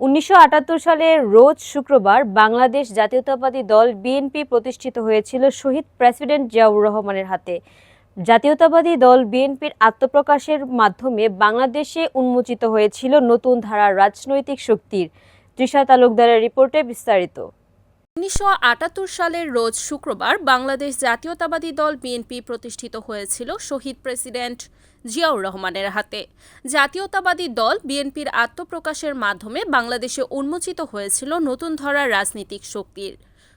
উনিশশো আটাত্তর সালে রোজ শুক্রবার বাংলাদেশ জাতীয়তাবাদী দল বিএনপি প্রতিষ্ঠিত হয়েছিল শহীদ প্রেসিডেন্ট জিয়াউর রহমানের হাতে। জাতীয়তাবাদী দল বিএনপির আত্মপ্রকাশের মাধ্যমে বাংলাদেশে উন্মোচিত হয়েছিল নতুন ধারার রাজনৈতিক শক্তির। তৃষা তালুকদারের রিপোর্টে বিস্তারিত। উনিশশো আটাত্তর সালের রোজ শুক্রবার বাংলাদেশ জাতীয়তাবাদী দল বিএনপি প্রতিষ্ঠিত হয়েছিল শহীদ প্রেসিডেন্ট জিয়াউর রহমানের হাতে। জাতীয়তাবাদী দল বিএনপির আত্মপ্রকাশের মাধ্যমে বাংলাদেশে উন্মোচিত হয়েছিল নতুন ধরার রাজনৈতিক শক্তির।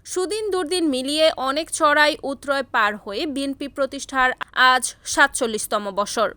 সুদিন দুর্দিন মিলিয়ে অনেক চড়াই, উত্রয় পার হয়ে বিএনপি প্রতিষ্ঠার আজ সাতচল্লিশতম বছর।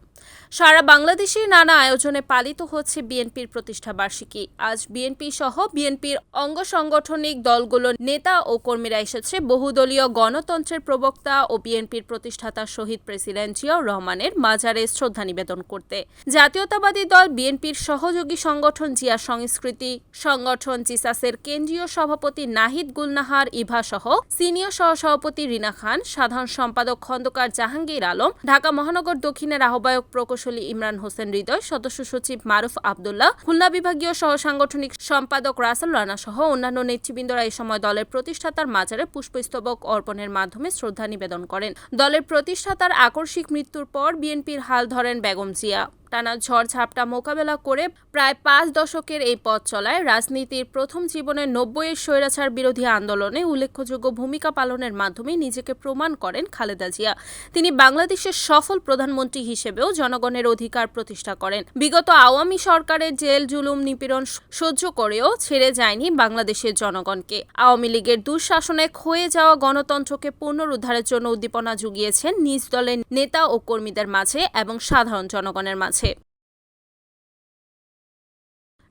সারা বাংলাদেশে নানা আয়োজনে পালিত হচ্ছে বিএনপির প্রতিষ্ঠা বার্ষিকী। আজ বিএনপি সহ বিএনপির অঙ্গ সাংগঠনিক দলগুলোর নেতা ও কর্মীরা এসেছে। বহুদলীয় গণতন্ত্রের প্রবক্তা ও বিএনপির প্রতিষ্ঠাতা শহীদ প্রেসিডেন্ট জিয়াউর রহমানের মাজারে শ্রদ্ধা নিবেদন করতে। জাতীয়তাবাদী দল বিএনপির সহযোগী সংগঠন জিয়া সংস্কৃতি, সংগঠন জিসাসের কেন্দ্রীয় সভাপতি নাহিদ গুলনাহার ইভা সহ সিনিয়র সহসভাপতি রিনা খান, সাধারণ সম্পাদক খন্দকার জাহাঙ্গীর আলম, ঢাকা মহানগর দক্ষিণের আহ্বায়ক প্রকৌশলী ইমরান হোসেন হৃদয়, সদস্য সচিব মারুফ আবদুল্লাহ, খুলনা বিভাগীয় সহ সাংগঠনিক সম্পাদক রাসেল রানা সহ অন্যান্য নেতৃবৃন্দরা এই সময় দলের প্রতিষ্ঠাতার মাজারে পুষ্পস্তবক অর্পণের মাধ্যমে শ্রদ্ধা নিবেদন করেন। দলের প্রতিষ্ঠাতার আকস্মিক মৃত্যুর পর বিএনপির হাল ধরেন বেগম জিয়া। টানা ঝড়ঝাপটা মোকাবেলা করে প্রায় পাঁচ দশকের এই পথ চলায় রাজনীতির প্রথম জীবনের নব্বইয়ের স্বৈরাচার বিরোধী আন্দোলনে উল্লেখযোগ্য ভূমিকা পালনের মাধ্যমে নিজেকে প্রমাণ করেন খালেদা জিয়া। তিনি বাংলাদেশের সফল প্রধানমন্ত্রী হিসেবেও জনগণের অধিকার প্রতিষ্ঠা করেন। বিগত আওয়ামী সরকারের জেল, জুলুম, নিপীড়ন সহ্য করেও ছেড়ে যায়নি বাংলাদেশের জনগণকে। আওয়ামী লীগের দুঃশাসনে ক্ষয়ে যাওয়া গণতন্ত্রকে পুনরুদ্ধারের জন্য উদ্দীপনা জুগিয়েছেন নিজ দলের নেতা ও কর্মীদের মাঝে এবং সাধারণ জনগণের মাঝে।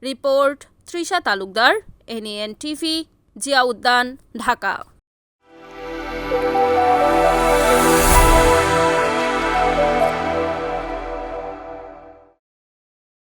Report Trisha Talukdar NN TV Zia উদ্যান ঢাকা।